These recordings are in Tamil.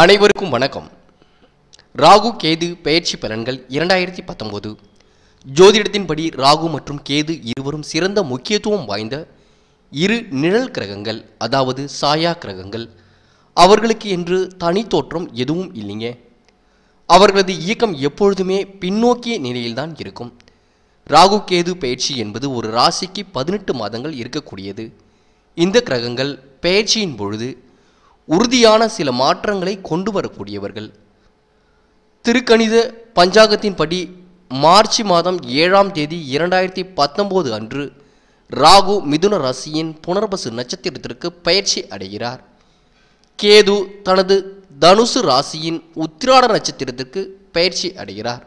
அனைவருக்கும் வணக்கம். ராகு கேது பெயர்ச்சி பலன்கள் இரண்டாயிரத்தி பத்தொன்பது. ஜோதிடத்தின்படி ராகு மற்றும் கேது இருவரும் சிறந்த முக்கியத்துவம் வாய்ந்த இரு நிழல் கிரகங்கள் அதாவது சாயா கிரகங்கள். அவர்களுக்கு என்று தனி தோற்றம் எதுவும் இல்லைங்க. அவர்களது இயக்கம் எப்பொழுதுமே பின்னோக்கிய நிலையில்தான் இருக்கும். ராகு கேது பெயர்ச்சி என்பது ஒரு ராசிக்கு பதினெட்டு மாதங்கள் இருக்கக்கூடியது. இந்த கிரகங்கள் பெயர்ச்சியின் பொழுது உறுதியான சில மாற்றங்களை கொண்டு வரக்கூடியவர்கள். திருக்கணித பஞ்சாங்கத்தின்படி மார்ச் மாதம் ஏழாம் தேதி இரண்டாயிரத்தி பத்தொம்போது அன்று ராகு மிதுன ராசியின் புனர்பசு நட்சத்திரத்திற்கு பயிற்சி அடைகிறார். கேது தனது தனுசு ராசியின் உத்திராட நட்சத்திரத்திற்கு பயிற்சி அடைகிறார்.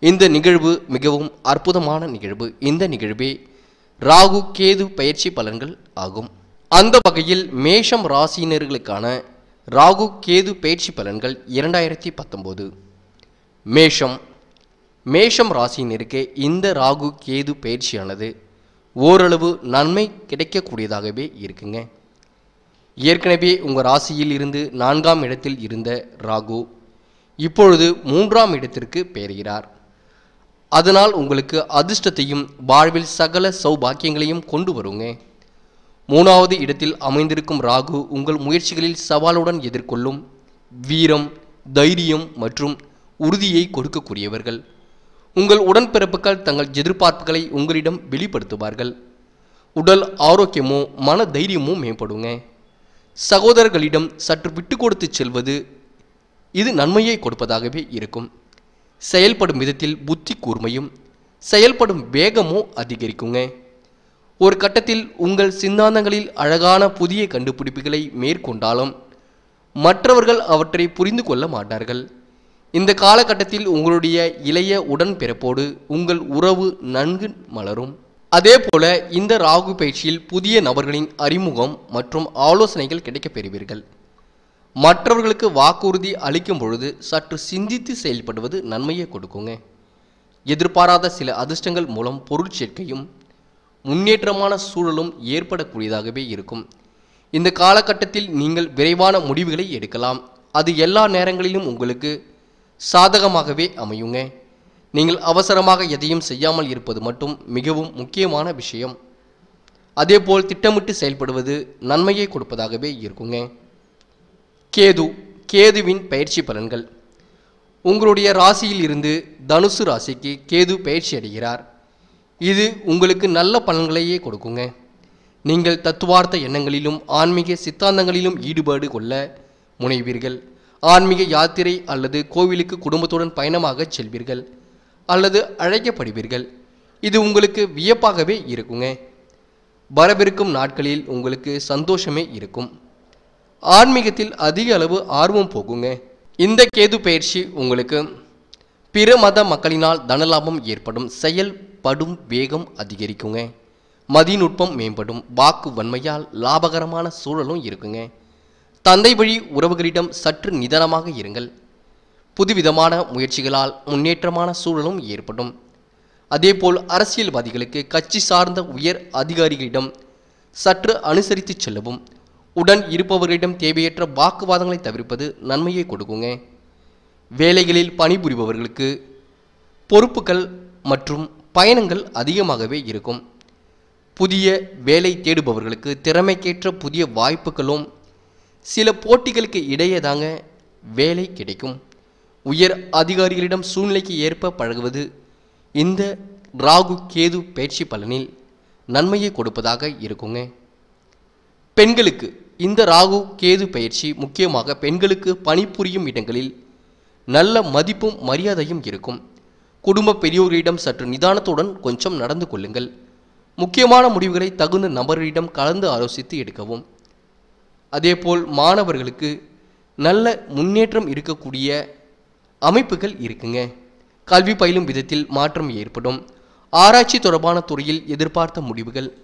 இந்த நிகழ்வு மிகவும் அற்புதமான நிகழ்வு. இந்த நிகழ்வே ராகு கேது பயிற்சி பலன்கள் ஆகும். அந்த வகையில் மேஷம் ராசியினர்களுக்கான ராகு கேது பயிற்சி பலன்கள் இரண்டாயிரத்தி பத்தொம்போது. மேஷம். மேஷம் ராசியினருக்கு இந்த ராகு கேது பயிற்சியானது ஓரளவு நன்மை கிடைக்கக்கூடியதாகவே இருக்குங்க. ஏற்கனவே உங்கள் ராசியில் இருந்து நான்காம் இடத்தில் இருந்த ராகு இப்பொழுது மூன்றாம் இடத்திற்கு பெயர்கிறார் அதனால் உங்களுக்கு அதிர்ஷ்டத்தையும் வாழ்வில் சகல சௌபாக்கியங்களையும் கொண்டு வருங்க. மூணாவது இடத்தில் அமைந்திருக்கும் ராகு உங்கள் முயற்சிகளில் சவாலுடன் எதிர்கொள்ளும் வீரம் தைரியம் மற்றும் உறுதியை கொடுக்கக்கூடியவர்கள். உங்கள் உடன்பிறப்புகள் தங்கள் எதிர்பார்ப்புகளை உங்களிடம் வெளிப்படுத்துவார்கள். உடல் ஆரோக்கியமோ மன தைரியமோ மேம்படுங்க. சகோதரர்களிடம் சற்று விட்டு கொடுத்து செல்வது இது நன்மையை கொடுப்பதாகவே இருக்கும். செயல்படும் விதத்தில் புத்தி கூர்மையும் செயல்படும் வேகமோ அதிகரிக்குங்க. ஒரு கட்டத்தில் உங்கள் சிந்தாந்தங்களில் அழகான புதிய கண்டுபிடிப்புகளை மேற்கொண்டாலும் மற்றவர்கள் அவற்றை புரிந்து கொள்ள மாட்டார்கள். இந்த காலகட்டத்தில் உங்களுடைய இளைய உடன்பிறப்போடு உங்கள் உறவு நன்கு மலரும். அதே போல இந்த ராகு பயிற்சியில் புதிய நபர்களின் அறிமுகம் மற்றும் ஆலோசனைகள் கிடைக்கப் பெறுவீர்கள். மற்றவர்களுக்கு வாக்குறுதி அளிக்கும் பொழுது சற்று சிந்தித்து செயல்படுவது நன்மையை கொடுக்குங்க. எதிர்பாராத சில அதிர்ஷ்டங்கள் மூலம் பொருள் சேர்க்கையும் முன்னேற்றமான சூழலும் ஏற்படக்கூடியதாகவே இருக்கும். இந்த காலகட்டத்தில் நீங்கள் விரைவான முடிவுகளை எடுக்கலாம். அது எல்லா நேரங்களிலும் உங்களுக்கு சாதகமாகவே அமையுங்க. நீங்கள் அவசரமாக எதையும் செய்யாமல் இருப்பது மட்டும் மிகவும் முக்கியமான விஷயம். அதேபோல் திட்டமிட்டு செயல்படுவது நன்மையை கொடுப்பதாகவே இருக்குங்க. கேது கேதுவின் பயிற்சி பலன்கள். உங்களுடைய ராசியில் இருந்து தனுசு ராசிக்கு கேது பயிற்சி அடைகிறார். இது உங்களுக்கு நல்ல பலன்களையே கொடுக்குங்க. நீங்கள் தத்துவார்த்த எண்ணங்களிலும் ஆன்மீக சித்தாந்தங்களிலும் ஈடுபாடு கொள்ள முனைவீர்கள். ஆன்மீக யாத்திரை அல்லது கோவிலுக்கு குடும்பத்துடன் பயணமாக செல்வீர்கள் அல்லது அழைக்கப்படுவீர்கள். இது உங்களுக்கு வியப்பாகவே இருக்குங்க. வரவிருக்கும் நாட்களில் உங்களுக்கு சந்தோஷமே இருக்கும். ஆன்மீகத்தில் அதிக அளவு ஆர்வம் போகுங்க. இந்த கேது பயிற்சி உங்களுக்கு பிற மத மக்களினால் தனலாபம் ஏற்படும் செயல்படும் வேகம் அதிகரிக்குங்க. மதிநுட்பம் மேம்படும் வாக்கு வன்மையால் லாபகரமான சூழலும் இருக்குங்க. தந்தை வழி உறவுகளிடம் சற்று நிதானமாக இருங்கள். புதுவிதமான முயற்சிகளால் முன்னேற்றமான சூழலும் ஏற்படும். அதேபோல் அரசியல்வாதிகளுக்கு கட்சி சார்ந்த உயர் அதிகாரிகளிடம் சற்று அனுசரித்து செல்லவும் உடன் இருப்பவர்களிடம் தேவையற்ற வாக்குவாதங்களை தவிர்ப்பது நன்மையை கொடுக்குங்க. வேலைகளில் பணிபுரிபவர்களுக்கு பொறுப்புகள் மற்றும் பயணங்கள் அதிகமாகவே இருக்கும். புதிய வேலை தேடுபவர்களுக்கு திறமைக்கேற்ற புதிய வாய்ப்புகளும் சில போட்டிகளுக்கு இடையே தாங்க வேலை கிடைக்கும். உயர் அதிகாரிகளிடம் சூழ்நிலைக்கு ஏற்ப பழகுவது இந்த ராகு கேது பயிற்சி பலனில் நன்மையை கொடுப்பதாக இருக்குங்க. பெண்களுக்கு இந்த ராகு கேது பயிற்சி முக்கியமாக பெண்களுக்கு பணிபுரியும் இடங்களில் நல்ல மதிப்பும் மரியாதையும் இருக்கும். குடும்ப பெரியோர்களிடம் சற்று நிதானத்துடன் கொஞ்சம் நடந்து கொள்ளுங்கள். முக்கியமான முடிவுகளை தகுந்த நபர்களிடம் கலந்து ஆலோசித்து எடுக்கவும். அதேபோல் மாணவர்களுக்கு நல்ல முன்னேற்றம் இருக்கக்கூடிய அமைப்புகள் இருக்குங்க. கல்வி பயிலும் விதத்தில் மாற்றம் ஏற்படும். ஆராய்ச்சி தொடர்பான துறையில் எதிர்பார்த்த முடிவுகள்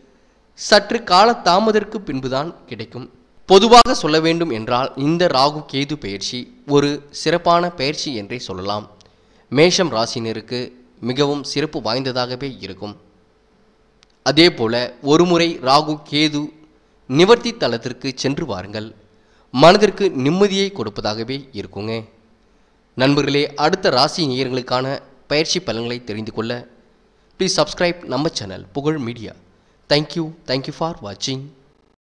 சற்று கால தாமதற்கு பின்புதான் கிடைக்கும். பொதுவாக சொல்ல வேண்டும் என்றால் இந்த ராகு கேது பயிற்சி ஒரு சிறப்பான பயிற்சி என்றே சொல்லலாம். மேஷம் ராசினருக்கு மிகவும் சிறப்பு வாய்ந்ததாகவே இருக்கும். அதேபோல ஒருமுறை ராகு கேது நிவர்த்தி தலத்திற்கு சென்று வாருங்கள். மனதிற்கு நிம்மதியை கொடுப்பதாகவே இருக்குங்க. நண்பர்களே அடுத்த ராசி நேயர்களுக்கான பயிற்சி பலன்களை தெரிந்து கொள்ள ப்ளீஸ் சப்ஸ்கிரைப் நம்ம channel Pugazh media. Thank you thank you for வாட்சிங்